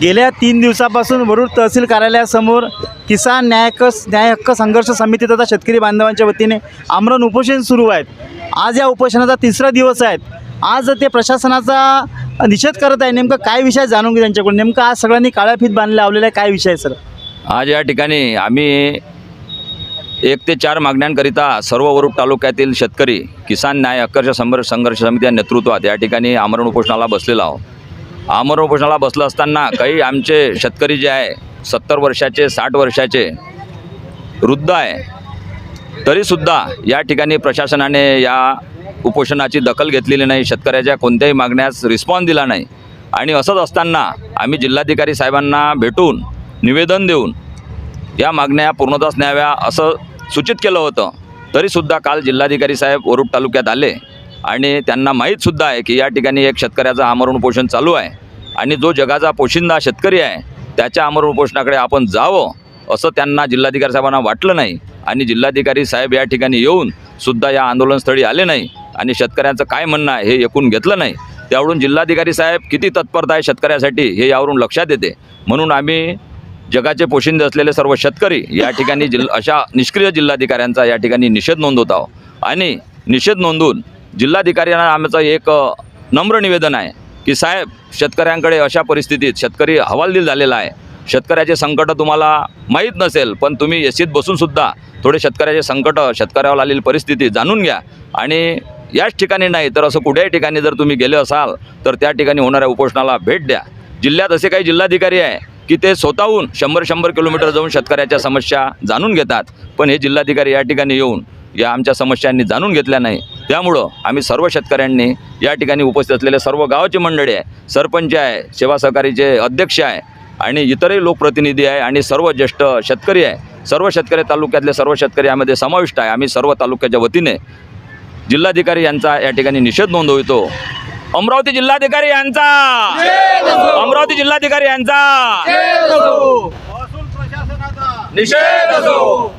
गेल्या तीन दिवसापासून वरुड तहसील कार्यालयासमोर किसान न्याय न्याय हक्क संघर्ष समिती तथा शेतकरी बांधवांच्या वतीने आमरण उपोषण सुरू आहेत. आज या उपोषणाचा तिसरा दिवस आहे आज ते प्रशासनाचा निषेध करत आहे. नेमकं काय विषय जाणून घे त्यांच्याकडून. नेमकं आज सगळ्यांनी काळ्या फीत बांधले लावलेला आहे. काय विषय आहे सर? आज या ठिकाणी आम्ही एक ते चार मागण्यांकरिता सर्व वरुड तालुक्यातील शेतकरी किसान न्याय हक्कर्ष संघर्ष संघर्ष समिती या नेतृत्वात या ठिकाणी आमरण उपोषणाला बसलेलो आहोत. अमर उपोषणाला बसलं असताना काही आमचे शेतकरी जे आहे सत्तर वर्षाचे साठ वर्षाचे वृद्ध आहे तरीसुद्धा या ठिकाणी प्रशासनाने या उपोषणाची दखल घेतलेली नाही शेतकऱ्याच्या कोणत्याही मागण्यास रिस्पॉन्स दिला नाही. आणि असंच असताना आम्ही जिल्हाधिकारी साहेबांना भेटून निवेदन देऊन या मागण्या पूर्णतास न्याव्या असं सूचित केलं होतं. तरीसुद्धा काल जिल्हाधिकारी साहेब वरुड तालुक्यात आले. आणि त्यांना माहीतसुद्धा आहे की या ठिकाणी एक शेतकऱ्याचं आमरण उपोषण चालू आहे. आणि जो जगाचा पोशिंदा शेतकरी आहे त्याच्या आमरण उपोषणाकडे आपण जावं असं त्यांना जिल्हाधिकारी साहेबांना वाटलं नाही. आणि जिल्हाधिकारी साहेब या ठिकाणी येऊन सुद्धा या आंदोलनस्थळी आले नाही. आणि शेतकऱ्यांचं काय म्हणणं आहे हे ऐकून घेतलं नाही. त्यावरून जिल्हाधिकारी साहेब किती तत्परता आहे शेतकऱ्यासाठी हे यावरून लक्षात येते. म्हणून आम्ही जगाचे पोशिंदे असलेले सर्व शेतकरी या ठिकाणी जिल्हा अशा निष्क्रिय जिल्हाधिकाऱ्यांचा या ठिकाणी निषेध नोंदवत आहोत. आणि निषेध नोंदवून जिल्हाधिकाऱ्यांना आमचं एक नम्र निवेदन आहे की साहेब शेतकऱ्यांकडे अशा परिस्थितीत शेतकरी हवालदिल झालेला आहे. शेतकऱ्याचे संकट तुम्हाला माहीत नसेल पण तुम्ही एसीत बसूनसुद्धा थोडे शेतकऱ्याचे संकट शेतकऱ्यावर आलेली परिस्थिती जाणून घ्या. आणि याच ठिकाणी नाही तर असं कुठल्याही ठिकाणी जर तुम्ही गेले असाल तर त्या ठिकाणी होणाऱ्या उपोषणाला भेट द्या. जिल्ह्यात असे काही जिल्हाधिकारी आहे की ते स्वतःहून शंभर शंभर किलोमीटर जाऊन शेतकऱ्याच्या समस्या जाणून घेतात. पण हे जिल्हाधिकारी या ठिकाणी येऊन या आमच्या समस्यांनी जाणून घेतल्या नाही. त्यामुळं आम्ही सर्व शेतकऱ्यांनी या ठिकाणी उपस्थित असलेले सर्व गावाची मंडळी आहे सरपंच आहे सेवा सहकारीचे अध्यक्ष आहे आणि इतरही लोकप्रतिनिधी आहे आणि सर्व ज्येष्ठ शेतकरी आहे. सर्व शेतकरी तालुक्यातले सर्व शेतकरी यामध्ये समाविष्ट आहे. आम्ही सर्व तालुक्याच्या वतीने जिल्हाधिकारी यांचा या ठिकाणी निषेध नोंदवितो. अमरावती जिल्हाधिकारी यांचा! अमरावती जिल्हाधिकारी यांचा! निषेध असो!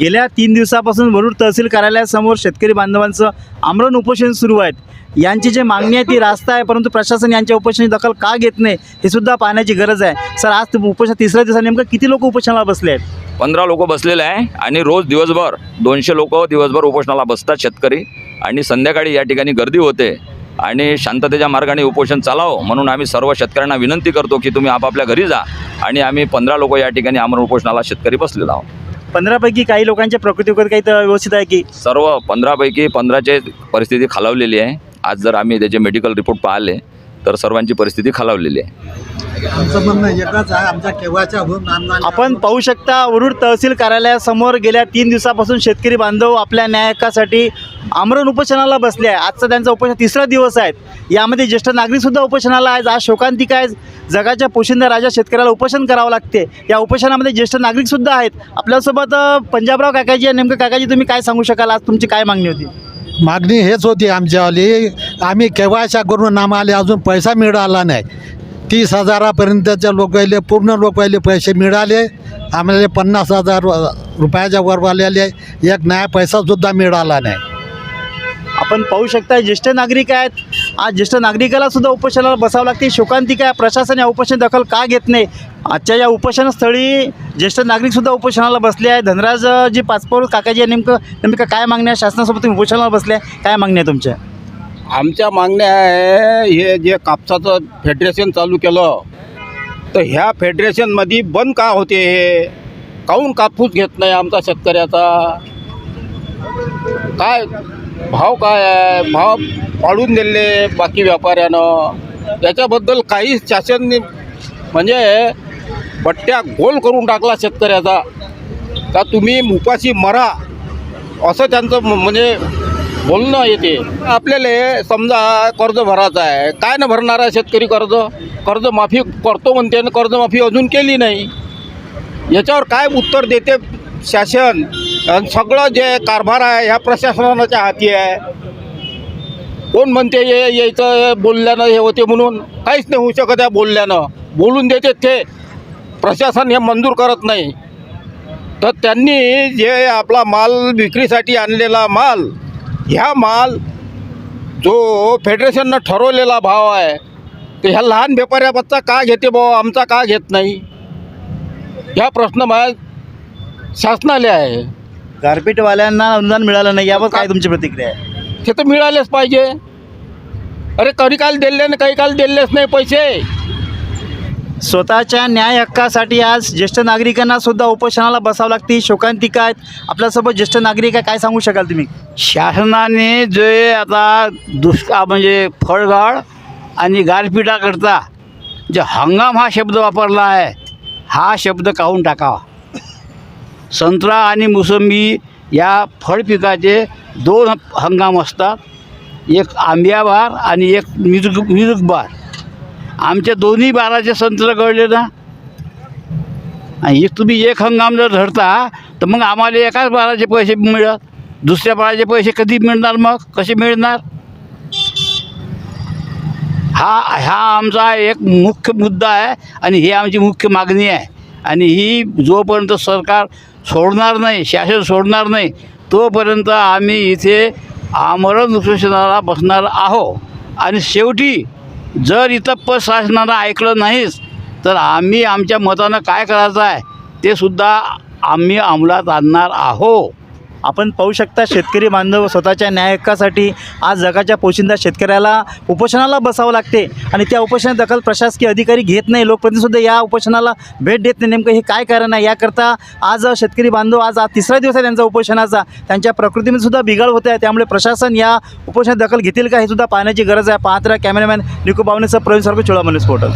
गेल्या तीन दिवसापासून वरुड तहसील कार्यालयासमोर शेतकरी बांधवांचं आमरण उपोषण सुरू आहेत. यांची जे मागणी आहे ती रास्ता आहे परंतु प्रशासन यांच्या उपोषणाची दखल का घेत नाही हे सुद्धा पाहण्याची गरज आहे. सर आज उपोषण तिसऱ्या दिवसा नेमकं किती लोक उपोषणाला बसले आहेत? पंधरा लोक बसलेले आहे आणि रोज दिवसभर दोनशे लोक दिवसभर उपोषणाला बसतात शेतकरी. आणि संध्याकाळी या ठिकाणी गर्दी होते आणि शांततेच्या मार्गाने उपोषण चालावं म्हणून आम्ही सर्व शेतकऱ्यांना विनंती करतो की तुम्ही आपापल्या घरी जा आणि आम्ही पंधरा लोक या ठिकाणी आमरण उपोषणाला शेतकरी बसलेलो आहोत. पंधरापैकी काही लोकांच्या प्रकृती वगैरे काही तर व्यवस्थित आहे की? सर्व पंधरापैकी पंधराचे परिस्थिती खालावलेली आहे. आज जर आम्ही त्याचे मेडिकल रिपोर्ट पाहिले तर सर्वांची परिस्थिती खालावलेली आहे. आमचं म्हणणं एकच आहे आमच्या केव्हाच्या होऊन आमदार आपण पाहू शकता वरुड तहसील कार्यालयासमोर गेल्या तीन दिवसापासून शेतकरी बांधव आपल्या न्याय हक्कासाठी आमरण उपोषणाला बसले आहे. आजचा त्यांचा उपोषण तिसरा दिवस आहे. यामध्ये ज्येष्ठ नागरिकसुद्धा उपोषणाला आहेत. आज शोकांतिका आहे. जगाच्या पोशिंदा राजा शेतकऱ्याला उपोषण करावं लागते. या उपोषणामध्ये ज्येष्ठ नागरिकसुद्धा आहेत. आपल्यासोबत पंजाबराव काकाजी आहे. नेमकं काकाजी तुम्ही काय सांगू शकाल? आज तुमची काय मागणी होती? मागणी हेच होती आमच्यावाली. आम्ही केव्हाच्या करून आम्हाला अजून पैसा मिळाला नाही. तीस हजारापर्यंतच्या लोकायले पूर्ण लोकायले पैसे मिळाले. आम्हाला पन्नास हजार रुपयाच्या वर आलेले एक नया पैसासुद्धा मिळाला नाही. आपण पाहू शकता ज्येष्ठ नागरिक आहेत. आज ज्येष्ठ नागरिकाला सुद्धा उपोषणाला बसावं लागते. शोकांतिका आहे प्रशासन या उपोषण दखल का घेत नाही? आजच्या या उपोषणस्थळी ज्येष्ठ नागरिकसुद्धा उपोषणाला बसले आहे धनराज जी पाचपोर काकाजी आहे नेमकं नेमकं काय मागण्या आहे शासनासोबत तुम्ही उपोषणाला बसले आहे? काय मागण्या आहे तुमच्या? आमच्या मागण्या आहे हे जे कापसाचं फेडरेशन चालू केलं तर ह्या फेडरेशनमध्ये बंद का होते हे? काहून कापूस घेत नाही आमचा शेतकऱ्याचा? काय? भाव काय आहे? भाव पाडून दिले बाकी व्यापाऱ्यानं. त्याच्याबद्दल काही शासन म्हणजे बट्ट्या गोल करून टाकला शेतकऱ्याचा. का तुम्ही उपाशी मरा असं त्यांचं म- म्हणजे बोलणं येते. आपल्याला समजा कर्ज भरायचं आहे. काय न भरणार आहे शेतकरी कर्ज? कर्जमाफी करतो म्हणते आणि कर्जमाफी अजून केली नाही. याच्यावर काय उत्तर देते शासन? आणि सगळं जे कारभार आहे ह्या प्रशासनाच्या हाती आहे. कोण म्हणते ये यायचं बोलल्यानं हे होते म्हणून. काहीच नाही होऊ शकत आहे बोलल्यानं. बोलून देते ते. प्रशासन हे मंजूर करत नाही. तर त्यांनी जे आपला माल विक्रीसाठी आणलेला माल ह्या माल जो फेडरेशननं ठरवलेला भाव आहे तर ह्या लहान व्यापाऱ्याचा का घेते भाऊ? आमचा का घेत नाही? ह्या प्रश्न माझ्या शासनाला आहे. गारपीटवाल्यांना अनुदान मिळालं नाही यावर काय तुमची प्रतिक्रिया आहे? ते तर मिळालेच पाहिजे. अरे कधी काल दिले आणि काही काल दिलेच नाही पैसे. स्वतःच्या न्याय हक्कासाठी आज ज्येष्ठ नागरिकांना सुद्धा उपोषणाला बसावं लागते. शोकांतिका आहेत. आपल्यासोबत ज्येष्ठ नागरिक आहे काय सांगू शकाल तुम्ही? शासनाने जे आता दुष्काळ म्हणजे फळगाळ आणि गारपिटाकरता जे हंगाम हा शब्द वापरला आहे हा शब्द काढून टाकावा. संत्रा आणि मोसंबी या फळ पिकाचे दोन हंगाम असतात. एक आंब्याबार आणि एक मिरुग मिरुगबार आमच्या दोन्ही बाराचे संत्र गळले ना? आणि एक तुम्ही एक हंगाम जर धरता तर मग आम्हाला एकाच बाराचे पैसे मिळत. दुसऱ्या बाराचे पैसे कधी मिळणार मग? कसे मिळणार? हा हा आमचा एक मुख्य मुद्दा आहे आणि ही आमची मुख्य मागणी आहे. आणि ही जोपर्यंत सरकार सोडणार नाही शासन सोडणार नाही तोपर्यंत आम्ही इथे आमरण उपोषणाला बसणार आहो आणि शेवटी जर इथं प शासनानं ऐकलं नाहीच तर आम्ही आमच्या मतानं काय करायचं आहे ते सुद्धा आम्ही अंमलात आणणार आहो आपण पाहू शकता शेतकरी बांधव स्वतःच्या न्यायकासाठी आज जगाच्या पोशिंदा शेतकऱ्याला उपोषणाला बसावं लागते. आणि त्या उपोषणात दखल प्रशासकीय अधिकारी घेत नाही. लोकप्रतिनिधीसुद्धा या उपोषणाला भेट देत नाही. नेमकं हे काय कारण आहे? याकरता आज शेतकरी बांधव आज आज तिसरा दिवस आहे त्यांचा उपोषणाचा. त्यांच्या प्रकृतीमध्ये सुद्धा बिघाड होत आहे. त्यामुळे प्रशासन या उपोषणात दखल घेतील का हे सुद्धा पाहण्याची गरज आहे. पाहत्रा कॅमेरामॅन निको बावनेसह प्रवीण सरको चोळा पोर्टल